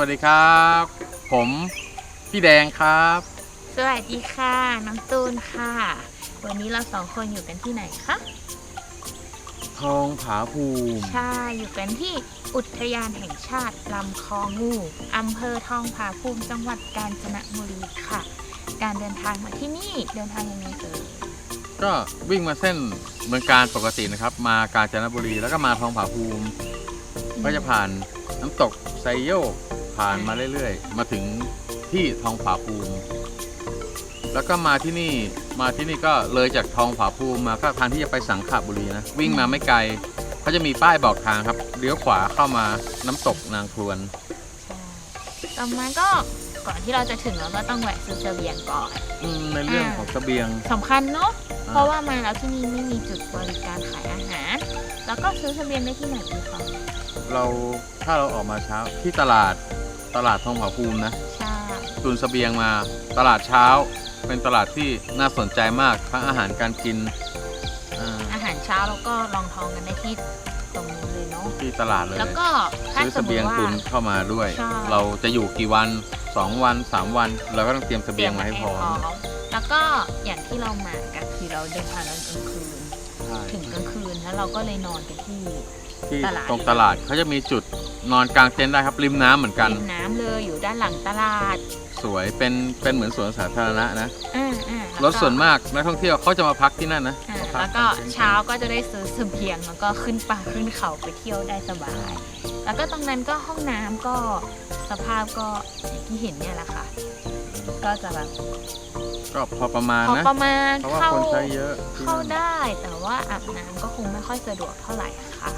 วัสดีครับ ผมพี่แดงครับ สวัสดีค่ะ น้องตูนค่ะ วันนี้เราสองคนอยู่กันที่ไหนคะ ทองผาภูมิ ใช่ อยู่กันที่อุทยานแห่งชาติลำคองูอำเภอทองผาภูมิจังหวัดกาญจนบุรีค่ะ การเดินทางมาที่นี่เดินทางยังไงเอ่ยก็วิ่งมาเส้นเมืองการปกตินะครับ มากาญจนบุรีแล้วก็มาทองผาภูมิ ก็จะผ่านน้ำตกไซโยก ผ่านมาเรื่อยๆ มาถึงที่ทองผาภูมิ แล้วก็มาที่นี่มาที่นี่ก็เลยจากทองผาภูมิมาก็ทางที่จะไปสังขบุรีนะ วิ่งมาไม่ไกลเขาจะมีป้ายบอกทางครับเลี้ยวขวาเข้ามาน้ำตกนางพลวนใช่ต่อมาก็ก่อนที่เราจะถึงเราก็ต้องแวะซื้อเสบียงก่อน อืมในเรื่องของเสบียงสำคัญเนาะเพราะว่ามาแล้วที่นี่ไม่มีจุดบริการขายอาหาร แล้วก็ซื้อเสบียงได้ที่ไหนดีคะเราถ้าเราออกมาเช้าที่ตลาด ตลาดทองผาภูมินะใช่ตุนเสบียงมาตลาดเช้า เป็นตลาดที่น่าสนใจมากทั้งอาหารการกินอ่าอาหารเช้าแล้วก็ลองท้องกันได้ที่ตรงนู้นเลยเนาะที่ตลาดเลยแล้วก็ถ้าซื้อสเสมมบียงติว่า ตุนเข้ามาด้วย ใช่ เราจะอยู่กี่วัน 2 วัน 3 วัน เราก็ต้องเตรียมเสบียงมาให้พร้อมแล้วก็อย่างที่เรามากันคือเราเดินทางตอนกลางคืน ใช่ถึงกลางคืนแล้วเราก็เลยนอนกันที่ ที่ตลาดตรงตลาดเขาจะมีจุดนอนกลางเต็นท์ได้ครับริมน้ำเหมือนกัน ริมน้ำเลยอยู่ด้านหลังตลาดสวยเป็นเป็นเหมือนสวนสาธารณะนะอ่าอ่ารถส่วนมากนักท่องเที่ยวเขาจะมาพักที่นั่นนะอ่ามาพัแล้วก็งต็นท์เช้าก็จะได้ซื้อเสบียงแล้วก็ขึ้นป่าขึ้นเขาไปเที่ยวได้สบาย แล้วก็ตรงนั้นก็ห้องน้ำก็สภาพก็อย่างที่เห็นเนี่ยแหละค่ะ ก็จะแบบก็พอประมาณพอนะ ประมาณเพราะว่าเข้าคนใช้เยอะที่เข้านั่นได้แต่ว่าอาบน้ำก็คงไม่ค่อยสะดวกเท่าไหร่ค่ะ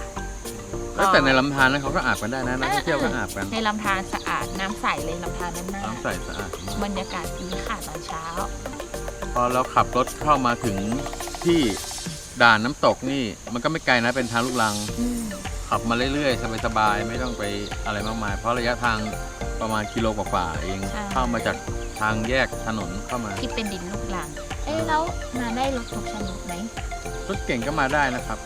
แล้วแต่ในลำธารนั้นเขาก็อาบกันได้นะนักท่องเที่ยวก็อาบกันในลำธารสะอาดน้ำใสเลยลำธารด้านหน้าน้ำใสสะอาดมากบรรยากาศดีค่ะตอนเช้า พอเราขับรถเข้ามาถึงที่ด่านน้ำตกนี่ มันก็ไม่ไกลนะเป็นทางลูกรัง อืมขับมาเรื่อยๆ สบายๆ ไม่ต้องไปอะไรมากมาย เพราะระยะทางประมาณกิโลกว่าๆเองเข้ามาจากทางแยกถนนเข้ามา ที่เป็นดินลูกรัง เอ๊ะแล้วมาได้รถทุกชนิดไหมรถเก่งก็มาได้นะครับ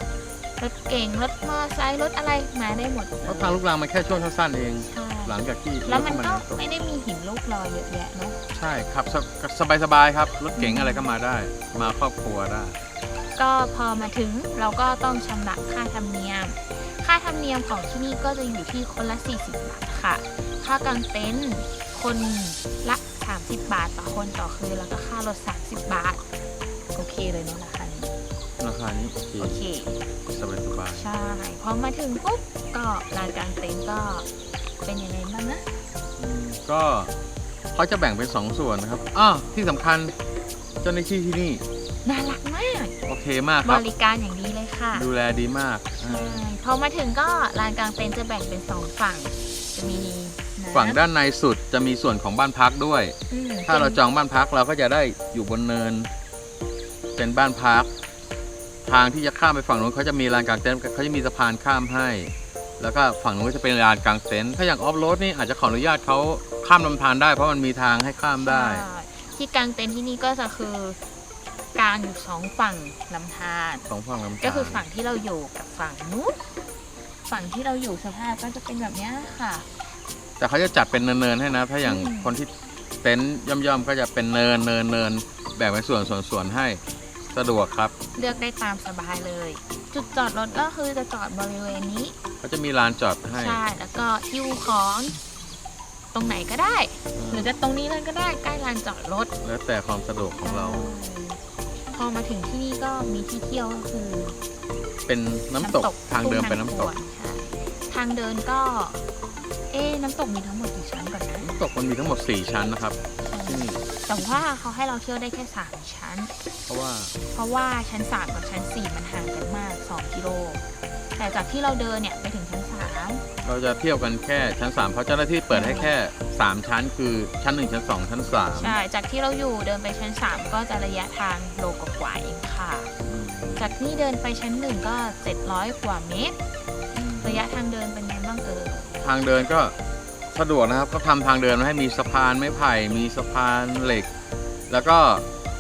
รถเก่งรถมอไซค์รถอะไรมาได้หมดเพราะทางลูกรังมันแค่ช่วงสั้นๆเอง ใช่หลังจากที่แล้วมันก็เลี้ยเข้าาในำตไม่ได้มีหินลูกรอยเยอะแยะเนาะใช่ขับสบายๆครับรถเก๋งอะไรก็มาได้ มาครอบครัวได้ ก็พอมาถึงเราก็ต้องชำระค่าธรรมเนียม ค่าธรรมเนียมของที่นี่ก็จะอยู่ที่คนละ 40 บาทค่ะ ค่ากางเต็นท์คนละ 30 บาทต่อคนต่อคืนแล้วก็ค่ารถ30 บาท โอเคเลยเนาะราคานี้ราคานี้ โอเคโอเคสบาย ใช่ พอมาถึงปุ๊บก็ลานกางเต็นท์ก็เป็นยังไงบ้างนะๆอืมก็เขาจะแบ่งเป็นสองส่วนนะครับอ้อที่สำคัญเจ้าหน้าที่ที่นี่ น่ารักมาก โอเคมากบครับ ริการอย่างดีเลยค่ะ ดูแลดีมากอ่าใช่พอมาถึงก็ลานกางเต็นท์จะแบ่งเป็นสองฝั่ง จะมีน้ำฝั่งด้านในสุดจะมีส่วนของบ้านพักด้วย อืมถ้าเราจองบ้านพักเราก็จะได้อยู่บนเนิน เป็นบ้านพัก ทางที่จะข้ามไปฝั่งนู้นเขาจะมีลานกลางเต็นท์เขาจะมีสะพานข้ามให้ แล้วก็ฝั่งนู้นก็จะเป็นลานกลางเต็นท์ถ้าอย่างออฟโรดนี่อาจจะขออนุญาตเขาข้ามลำธารได้ เพราะมันมีทางให้ข้ามได้ใช่ที่กางเต็นท์ที่นี่ก็จะคือกางอยู่สองฝั่งลำธารสองฝั่งลำธารก็คือฝั่งที่เราอยู่กับฝั่งนู้นฝั่งที่เราอยู่สภาพก็จะเป็นแบบเนี้ยค่ะ แต่เขาจะจัดเป็นเนินๆให้นะ ถ้าอย่างอืมคนที่เต็นท์ย่อมๆก็จะเป็นเนินเนินเนินแบ่งเป็นส่วนส่วนส่วนให้ สะดวกครับ เลือกได้ตามสบายเลย จุดจอดรถก็คือจะจอดบริเวณนี้ เขาจะมีลานจอดให้ ใช่ แล้วก็หิ้วของ ตรงไหนก็ได้ หรือจะตรงนี้เลยก็ได้ใกล้ลานจอดรถ แล้วแต่ความสะดวกของเราใช่พอมาถึงที่นี่ก็มีที่เที่ยวก็คือเป็นน้ำตกทางเดินเป็นน้ำตกใช่ทางเดินก็เอ๊ะน้ำตกมีทั้งหมดกี่ชั้นก่อนนะน้ำตกมันมีทั้งหมด 4 ชั้นนะครับที่นี่แต่ว่าเขาให้เราเที่ยวได้แค่3ชั้น เพราะว่าเพราะว่าชั้น3กับชั้น4มันห่างกันมาก 2กิโลแต่จากที่เราเดินเนี่ยไปถึงชั้น3เราจะเที่ยวกันแค่ชั้น3เพราะเจ้าหน้าที่เปิดให้แค่3ชั้น คือชั้น1ชั้น2ชั้นใช่จากที่เราอยู่เดินไปชั้น3ก็จะระยะทางโลกว่าๆเองค่ะ3อืมจากนี่เดินไปชั้น1ก็700กว่าเมตร ระยะทางเดินเป็นไงบ้างเออทางเดินก็สะดวกนะครับก็ทำทางเดินมาให้มีสะพานไม้ไผ่ มีสะพานเหล็ก แล้วก็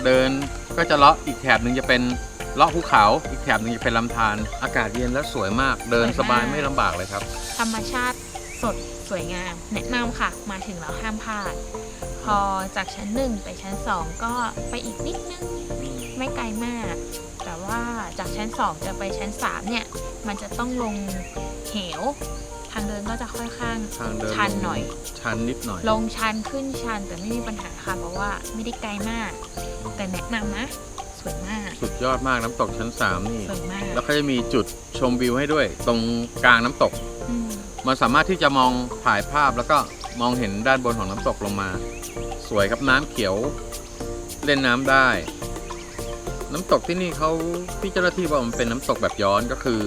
เดินก็จะเลาะอีกแถบหนึ่งจะเป็นเลาะภูเขา อีกแถบหนึ่งจะเป็นลำธารอากาศเย็นและสวยมาก เดินสบายไม่ลำบากเลยครับ ธรรมชาติสดสวยงาม แนะนำค่ะ มาถึงแล้วห้ามพลาด พอจากชั้นหนึ่งไปชั้นสองก็ไปอีกนิดนึง ไม่ไกลมาก แต่ว่าจากชั้น 2 จะไปชั้น 3 เนี่ย มันจะต้องลงเหว ทางเดินก็จะค่อนข้างทางเดินชันหน่อย ชันนิดหน่อย ลงชันขึ้นชันแต่ไม่มีปัญหาค่ะเพราะว่าไม่ได้ไกลมาก แต่แนะนำนะสวยมาก สุดยอดมากน้ำตกชั้น 3 นี่ สวยมากแล้วก็จะมีจุดชมวิวให้ด้วย ตรงกลางน้ำตก อืมมันสามารถที่จะมองถ่ายภาพแล้วก็มองเห็นด้านบนของน้ำตกลงมา สวยครับน้ำเขียว เล่นน้ำได้ น้ำตกที่นี่เขาพี่เจ้าหน้าที่บอกมันเป็นน้ำตกแบบย้อนก็คือ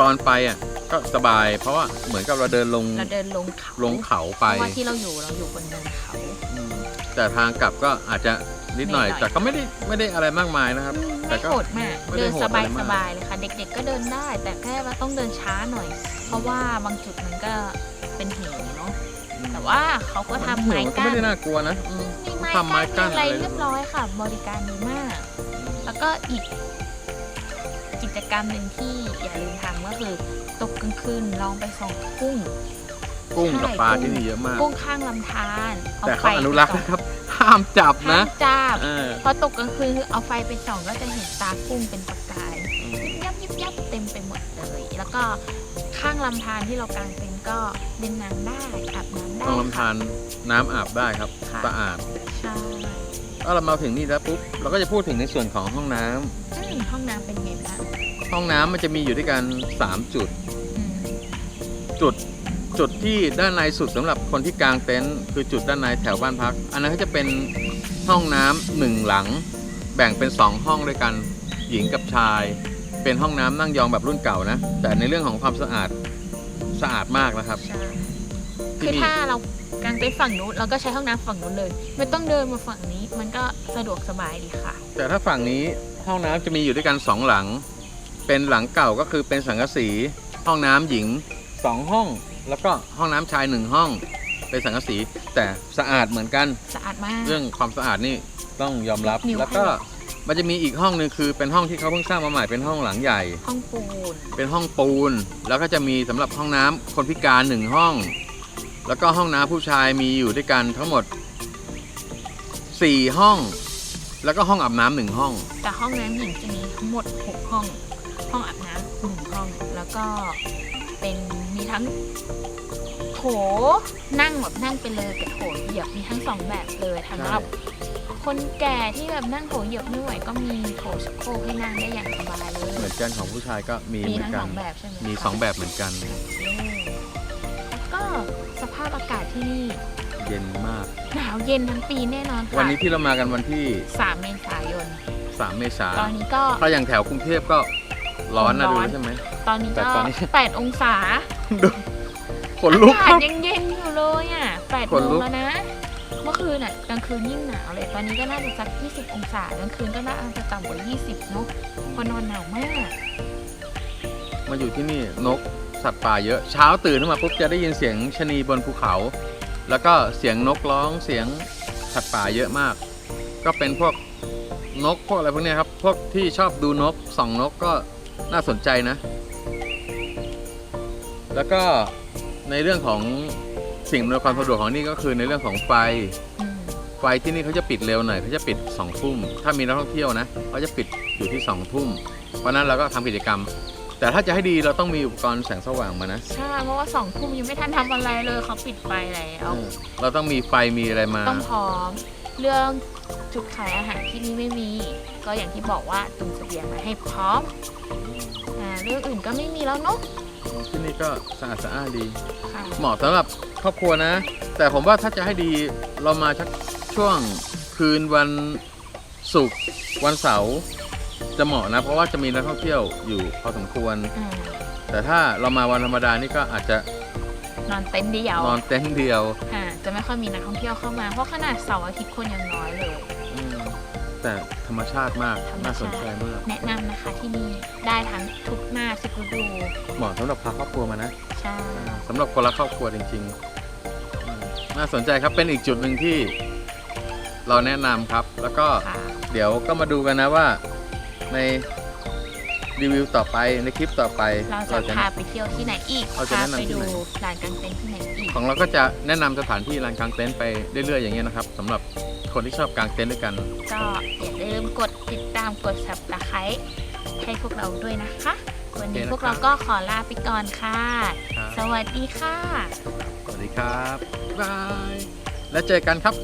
ตอนไปอะก็สบายเพราะว่าเหมือนกับเราเดินลงเราเดินลงเขาลงเขาเพไปราะว่าที่เราอยู่เราอยู่บนเนินเขาอืมแต่ทางกลับก็อาจจะนิดหน่อยนิดหน่อย แต่ก็ไม่ได้ไม่ได้อะไรมากมายนะครับอืมแต่ไม่ก็โหดมากไม่ได้เดินโหดสอะไรบายมากสบายเลยค่ะ เด็กๆก็เดินได้ แต่แค่ว่าต้องเดินช้าหน่อย เพราะว่าบางจุดมันก็เป็นเหวเนาะแต่ว่าเขาก็ทำไม้มันก็กั้ไม่นได้น่ากลัวนะอืมมีไม้ทำไม้กั้กั้นนมีอะไรอะไรเรียบร้อยค่ะ บริการดีมาก แล้วก็อีกกิจกรรมหนึ่งที่อย่าลืมทำก็คือตกกลางคืนลองไปส่องกุ้งกุ้งกับใช่ปลากุ้งที่นี่เยอะมากกุ้งข้างลำธารเอาแต่ไฟเขาอนุรักษ์ไปส่องนะครับห้ามจับห้านะมจับเออพอตกกลางคืนคือเอาไฟไปส่องก็จะเห็นตากุ้งเป็นประกายยิบยับยิบยับเต็มไปหมดเลย แล้วก็ข้างลำธารที่เรากางเต็นท์ก็เล่นน้ำได้อาบน้ำได้ต้องลำธารน้ำอาบได้ครับค่ะสะอาดใช่ ถ้าเรามาถึงนี่แล้วปุ๊บเราก็จะพูดถึงในส่วนของห้องน้ำอืมห้องน้ำเป็นไงบ้างห้องน้ำมันจะมีอยู่ด้วยกัน3จุด อืมจุดจุดที่ด้านในสุดสำหรับคนที่กางเต็นท์คือจุดด้านในแถวบ้านพัก อันนั้นก็จะเป็นห้องน้ำหนึ่งหลัง แบ่งเป็น2ห้องด้วยกันหญิงกับชาย เป็นห้องน้ำนั่งยองแบบรุ่นเก่านะ แต่ในเรื่องของความสะอาดสะอาดมากนะครับ ใช่ที่ คือนี่ถ้าเรากางเต็นท์ฝั่งนู้นเราก็ใช้ห้องน้ำฝั่งนู้นเลย ไม่ต้องเดินมาฝั่งนี้ มันก็สะดวกสบายดีค่ะ แต่ถ้าฝั่งนี้ห้องน้ำจะมีอยู่ด้วยกันสองหลัง เป็นหลังเก่าก็คือเป็นสังกะสี ห้องน้ำหญิงสองห้อง แล้วก็ห้องน้ำชายหนึ่งห้อง เป็นสังกะสีแต่สะอาดเหมือนกัน สะอาดมาก เรื่องความสะอาดนี่ต้องยอมรับนิ้วแล้วก็ให้ มันจะมีอีกห้องหนึ่งคือเป็นห้องที่เขาเพิ่งสร้างมาใหม่เป็นห้องหลังใหญ่ ห้องปูนเป็นห้องปูน แล้วก็จะมีสำหรับห้องน้ำคนพิการหนึ่งห้อง แล้วก็ห้องน้ำผู้ชายมีอยู่ด้วยกันทั้งหมดสี่ห้อง แล้วก็ห้องอาบน้ำหนึ่งห้อง แต่ห้องน้ำหญิงจะมีทั้งหมด 6 ห้อง ห้องอาบน้ำหนึ่งห้อง แล้วก็เป็นมีทั้งโถนั่งแบบนั่งไปเลยกับโถเหยียบมีทั้งสองแบบเลยสำหรับคนแก่ที่แบบนั่งโถเหยียบไม่ไหวก็มีโถชักโครกให้นั่งได้อย่างสบายเลย เหมือนกันของผู้ชายก็มีมีเหมือทั้นงกัสน องแบบใช่ไหมมี คะสองแบบเหมือนกัน โอเคแล้วก็ สภาพอากาศที่นี่ เย็นมาก หนาวเย็นทั้งปีแน่นอนค่ะวันนี้ที่เรามากันวันที่ 3เมษายน 3 เมษาตอนนี้ก็ ถ้าอย่างแถวกรุงเทพก็ร้อนนะร้ดูอนแล้วใช่ไหม ตอนนี้แต่ก็ ตอนนี้ 8 องศาดูขนลุกอาคการัศบยังเย็นอยู่เลยอะ8ขโมนลุงก แล้วนะ เมื่อคืนอะกลางคืนยิ่งหนาวเลย ตอนนี้ก็น่าจะสัก 20 องศากลางคืนก็น่าจะต่ำกว่า 20เนอะเพอนอนหนาวมาก มาอยู่ที่นี่นก สัตว์ป่าเยอะเช้าตื่นขึ้นมาปุ๊บจะได้ยินเสียงชะนีบนภูเขา แล้วก็เสียงนกร้องเสียงสัตว์ป่าเยอะมาก ก็เป็นพวกนกพวกอะไรพวกเนี้ยครับพวกที่ชอบดูนกส่องนกก็น่าสนใจนะ แล้วก็ในเรื่องของสิ่งอำนวยความสะดวกของนี่ก็คือในเรื่องของไฟไฟที่นี่เขาจะปิดเร็วหน่อยเขาจะปิด2องทุ่มถ้ามีนักท่องเที่ยวนะเขาจะปิดอยู่ที่2องทุ่มเพราะฉะนั้นเราก็ทำกิจกรรม แต่ถ้าจะให้ดีเราต้องมีอุปกรณ์แสงสว่างมานะใช่เพราะว่าสองทุ่มยังไม่ทันทำอะไรเลยเขาปิดไฟแล้วเออเราต้องมีไฟมีอะไรมา ต้องพร้อม เรื่องจุดขายอาหารที่นี่ไม่มี ก็อย่างที่บอกว่าตุนเสบียงมาให้พร้อมอ่าเรื่องอื่นก็ไม่มีแล้วเนอะที่นี่ก็สะอาดสะอ้านดี ค่ะเหมาะสำหรับครอบครัวนะ แต่ผมว่าถ้าจะให้ดีเรามาชักช่วงคืนวันศุกร์วันเสาร์ จะเหมาะนะ เพราะว่าจะมีนักท่องเที่ยวอยู่พอสมควร อืมแต่ถ้าเรามาวันธรรมดานี่ก็อาจจะนอนเต็นท์เดียวนอนเต็นท์เดียวอ่าจะไม่ค่อยมีนักท่องเที่ยวเข้ามา เพราะขนาดเสาร์อาทิตย์คนยังน้อยเลย อืมแต่ธรรมชาติมากธรรมชาติ น่าสนใจมากแนะนำนะคะที่นี่ได้ทั้งทุกหน้าทุกฤดูเหมาะสำหรับพาครอบครัวมานะใช่สำหรับคนละครอบครัวจริงๆอืมน่าสนใจครับเป็นอีกจุดหนึ่งที่เราแนะนำครับ แล้วก็ ค่ะ เดี๋ยวก็มาดูกันนะว่า ในรีวิวต่อไปในคลิปต่อไปเราจะพาไปเที่ยวที่ไหนอีกเราจะพาแนะนำไปที่ดูไหน ลานกางเต็นท์ที่ไหนอีก ของเราก็จะแนะนำสถานที่ลานกางเต็นท์ไปเรื่อยๆอย่างเงี้ยนะครับสำหรับคนที่ชอบกางเต็นท์ด้วยกัน ก็อย่าลืมกดติดตามกด subscribe ให้พวกเราด้วยนะคะ วันนี้โอเคนะครับ พวกเราก็ขอลาไปก่อนค่ะ ครับสวัสดีค่ะ สวัสดีครับบ๊ายบาย แล้วเจอกันครับ